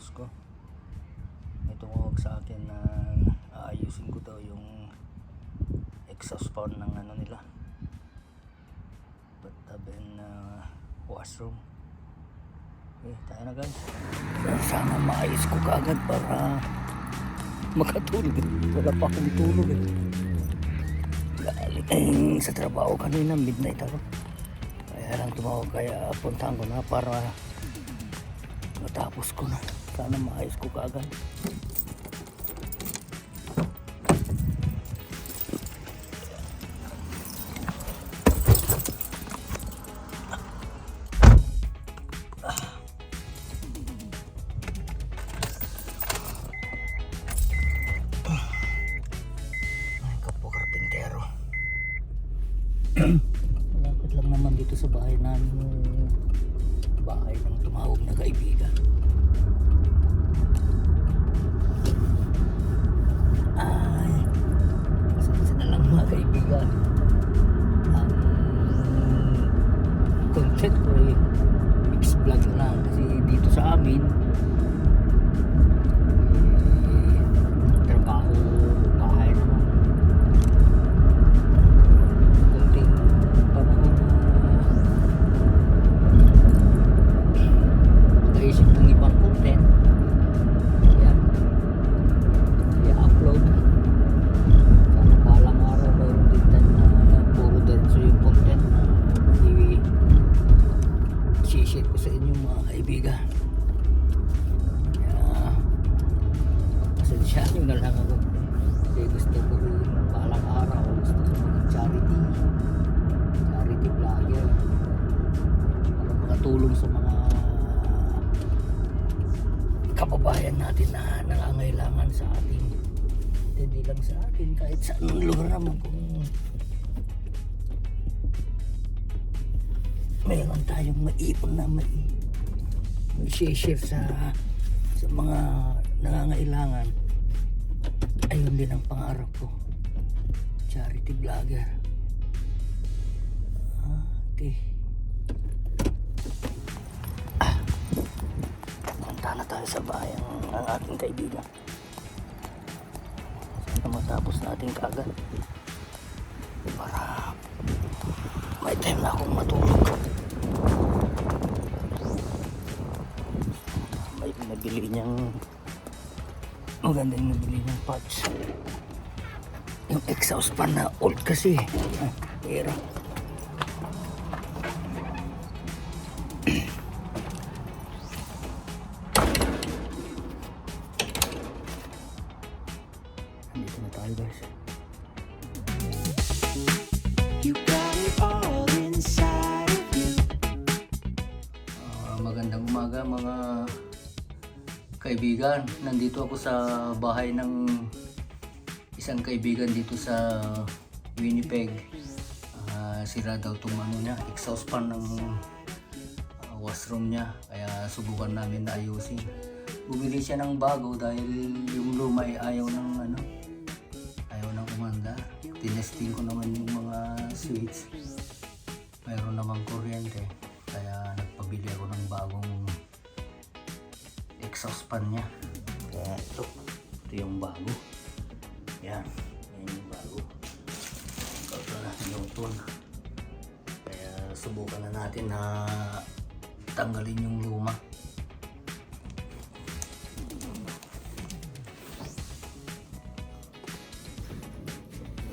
boss ko. May tumawag sa akin na aayusin ko daw yung exhaust fan ng ano nila. Bataben na washroom. Okay, tayo na guys. Sana maayos ko kaagad para makatulog. Wala pa akong tulog eh. Galing eh, sa trabaho kanina, midnight ako. Kaya lang tumawag, kaya puntahan ko na para matapos ko na. Sana maayos ko kaagad. Malapit lang naman dito sa bahay namin yung bahay ng tumawag na kaibigan. Ang content ko ay mix-vlog na kasi dito sa amin nyo na lang ako. Kasi gusto ko rin balang araw. Gusto ko maging charity. Charity vlogger. Para makatulong sa mga kababayan natin na nangangailangan sa atin. Hindi lang sa atin, kahit sa anong lugar naman kung meron tayong maipon na mai may share sa sa mga nangangailangan ayun din ang pangarap ko. Charity vlogger. Ah, okay. Ah, punta na tayo sa bahay ng, ng ating kaibigan. Sana matapos natin kagad para may time na akong matulog. May nabili niyang maganda yung nabili niyang parts yung exhaust fan na old kasi. Ah, era Nandito na tayo guys. Ah, magandang umaga mga kaibigan. Nandito ako sa bahay ng isang kaibigan dito sa Winnipeg. Ah, sira daw itong ano niya, exhaust fan ng ah, washroom niya. Kaya subukan namin na ayusin. Bumili siya ng bago dahil yung luma ay ayaw ng ano, ayaw ng umanda. Tinesting ko naman yung mga switch. Mayroon namang kuryente. Exhaust fan niya. Kaya ito, ito yung bago. Yan, yan yung bago. Ito na yung tune. Kaya subukan na natin na tanggalin yung luma.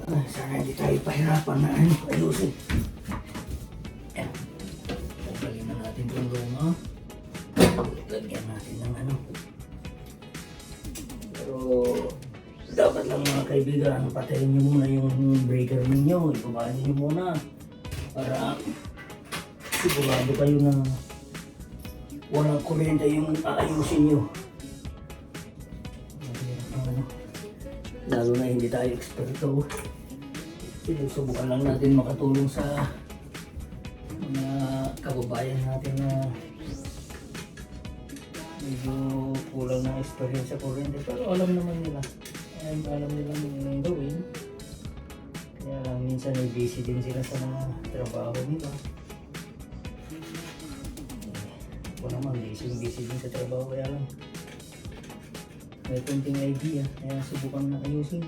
Ay, sana hindi tayo pahirapan na ano, ayusin. Ng ano. Pero dapat lang mga kaibigan, patayin nyo muna yung breaker ninyo. Ibabaan nyo muna. Para sigurado kayo na walang kuryente yung aayusin nyo. Lalo na hindi tayo eksperto. Sinusubukan lang natin makatulong sa mga kababayan natin na medyo kulang ng experience sa kuryente pero alam naman nila. And alam nilang gawin. Kaya minsan ay busy din sila sa mga trabaho nila. Ako naman busy busy din sa trabaho. Kaya lang may konting idea. Kaya subukan na ayusin.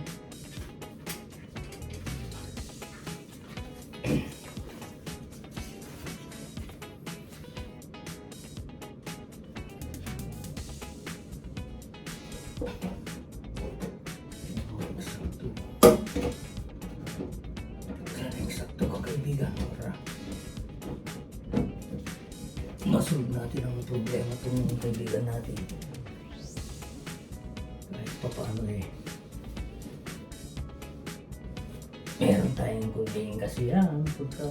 Masolve natin ang problema itong kaibigan natin. Kahit pa paano eh. Meron tayong kunting kasiyahan pagka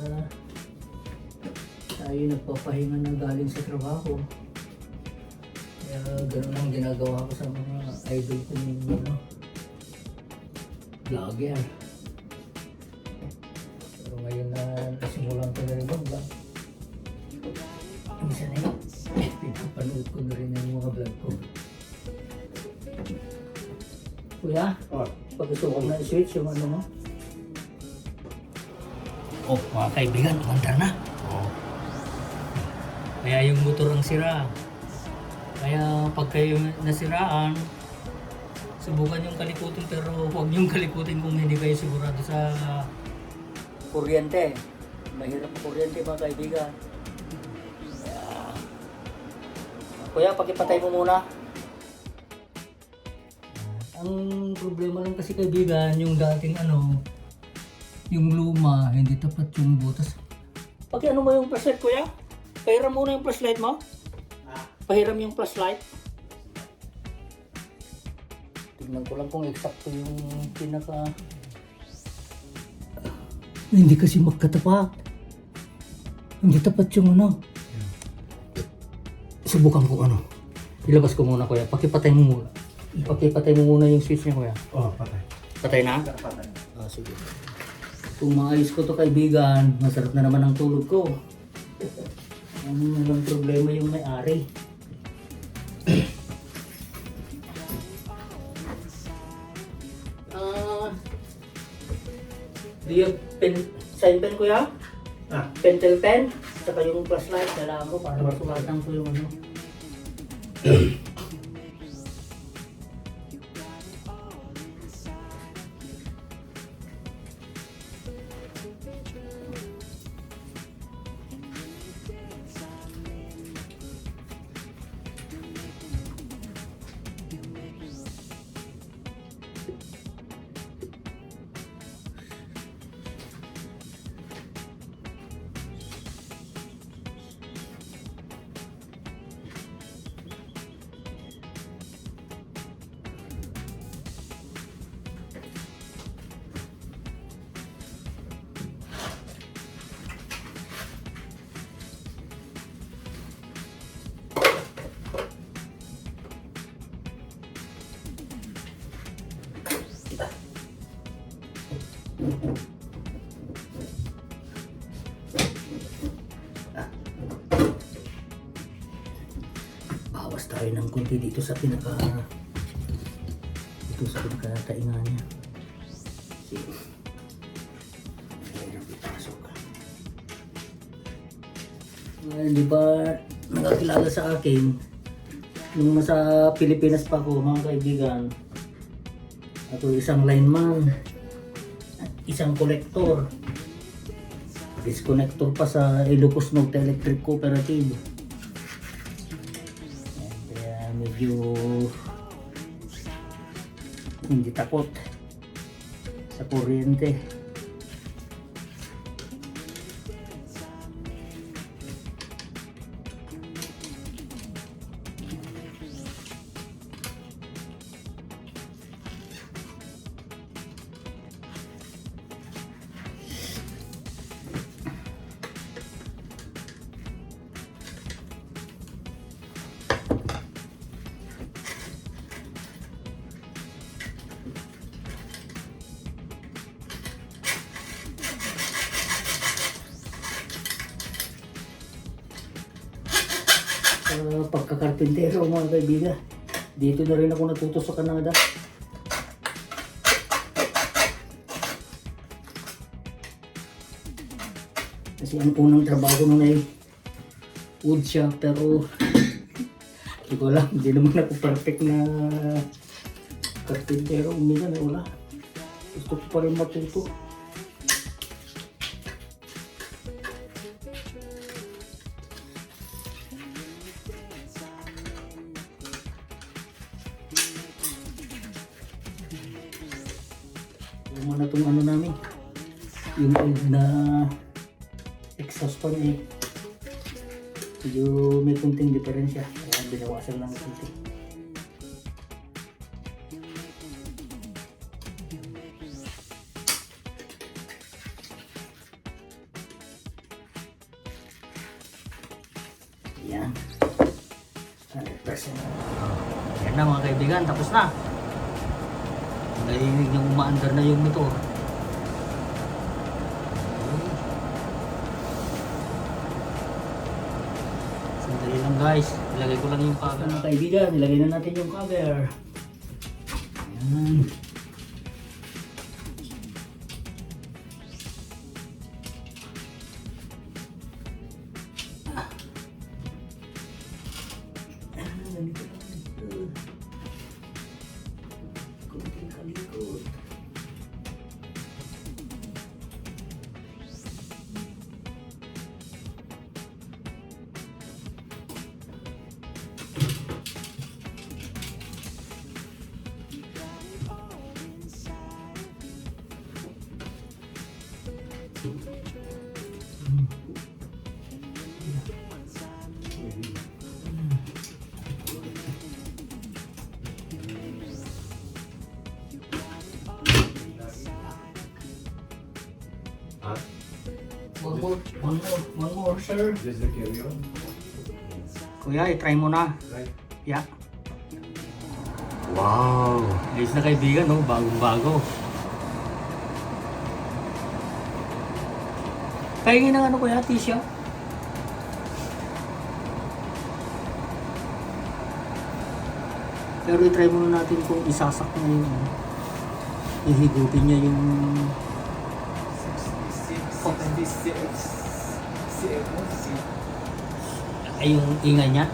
tayo nagpapahinga na galing sa trabaho. Kaya ganun ang ginagawa ko sa mga idol kong ano, vlogger. Pero ngayon na nasimulan ko na rin mag-vlog. Minsan eh, pinapanood ko na rin yung mga vlog ko. Kuya, pag gusto ko na i-switch yung ano mo. Oh, mga kaibigan, umandar na. Kaya yung motor ang sira. Kaya pag kayo nasiraan, subukan yung kalikutin pero huwag yung kalikutin kung hindi kayo sigurado sa kuryente. Mahirap ang kuryente mga kaibigan. Kaya, kuya, pakipatay mo muna. Ang problema lang kasi kaibigan, yung dating ano, yung luma, hindi tapat yung butas. Paki ano mo yung flashlight kuya? Pahiram muna yung flashlight mo. Pahiram yung flashlight. Tingnan ko lang kung eksakto yung pinaka... Hindi kasi magkatapat. Hindi tapat yung ano. Subukan ko ano. Ilabas ko muna kuya. Pakipatay mo muna. Pakipatay mo muna yung switch niya kuya. Oh, patay. Patay na? Patay. Ah, sige. Kung maayos ko to kaibigan, masarap na naman ang tulog ko. Ang walang problema yung may-ari. Have pen, sign pen kuya? Ah, Pentel pen? Saka yung flashlight, kailangan ko para masulatan ko yung ano. konti dito sa pinaka dito sa pinakataingan niya. Sige. Mahirap ipasok. Ngayon, di ba nakakilala sa akin nung nasa Pilipinas pa ako mga kaibigan ako isang lineman at isang kolektor disconnector pa sa Ilocos Norte Electric Cooperative medyo hindi takot sa kuryente sa pagkakarpintero mga kaibigan. Dito na rin ako natuto sa Canada. Kasi ang unang trabaho nun ay wood shop pero hindi ko alam, hindi naman ako perfect na Karpintero, umigan eh, wala. Gusto ko pa rin matuto. Medyo may kunting diferensya. Kaya binawasan lang kunti. Yan. 100%. Yan na mga kaibigan, tapos na. Narinig niyang umaandar na yung motor. Guys, ilagay ko lang yung cover. Mga kaibigan, ilagay na natin yung cover. Yan. One more, one more, one more, sir. Just the carry on. Kuya, i-try mo na. Right. Yeah. Wow! Ayos na kaibigan, no? Bagong-bago. Pahingin ng ano kuya, tissue? Pero i-try muna natin kung isasak na yung ano. Ihigupin niya yung 66, 76, ay yung ingay niya.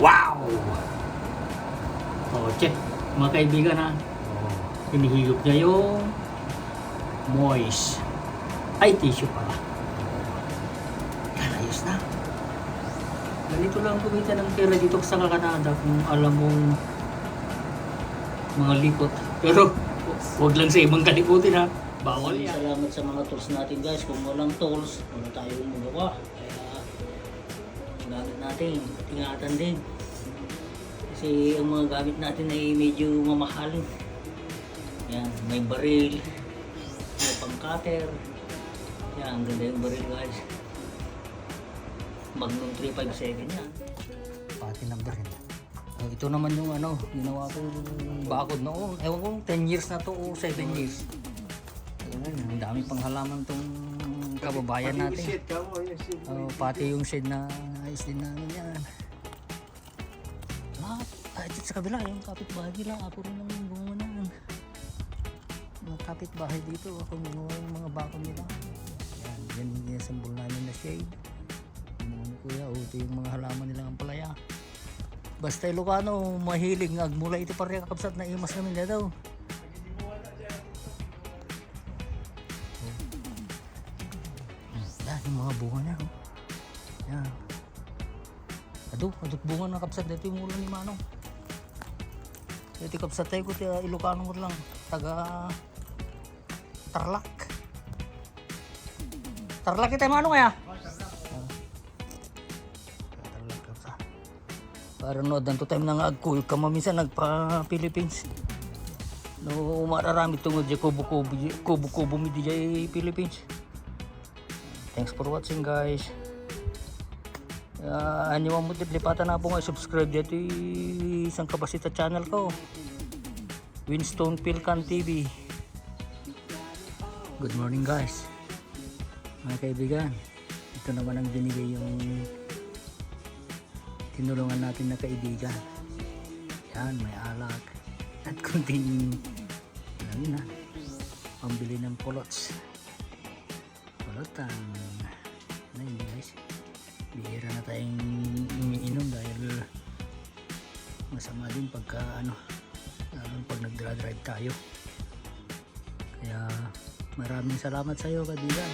Wow! Oh, check. Mga kaibigan ha. Oh, hinihigop niya yung moist. Ay, tissue pala. Ayos na. Ganito lang kumita ng pera dito sa Canada kung alam mong mga likot. Pero, huwag lang sa ibang kalikutin ha. Bawal yan. Salamat sa mga tools natin guys. Kung walang tools, wala tayong magawa. Kaya gamit natin, ingatan din. Kasi ang mga gamit natin ay medyo mamahalin. Yan, may baril, may pang cutter. Yan, ang ganda yung baril guys. Magnum 357 yan. Pati number rin. Oh, ito naman yung ano, ginawa ko yung bakod noon. Ewan ko, 10 years na to o 7 years. Ayun, ang dami pang halaman tong kababayan natin. Oh, pati yung shed na ayos din namin yan. Lahat. Ah, dito sa kabila, yung kapitbahay nila. Ako rin ang gumawa na yan. Mga kapitbahay dito, ako gumawa yung mga bako nila. Yan, yan yung inassemble namin na shade. Ni Kuya, oh, ito yung mga halaman nila ang palaya. Basta Ilocano, mahilig agmula ito pareha kapsat na imas namin na daw. Yung mga bunga niya. Oh. Yan. Ado, adot bunga ng kapsat. Dito yung ulo ni Manong. Ito yung kapsat tayo ko, tiya Ilocano mo lang. Taga Tarlac. Tarlac kita Manong kaya? Para no, danto time na nga agkul ka minsan nagpa Philippines. No, mararami tungod di kubo-kubo, kubo-kubo mi di jay Philippines. Thanks for watching guys. Uh, anyo mo lipatan na po nga subscribe dito isang kabasita channel ko. Winston Pilcan TV. Good morning guys. Mga kaibigan, ito naman ang binigay yung tinulungan natin na kaibigan. Yan, may alak. At kunting, yun na, pambili ng polots. Pulutan. Ano yun guys? Bihira na tayong umiinom dahil masama din pagka ano lalo pag nagdra-drive tayo kaya maraming salamat sa iyo kaibigan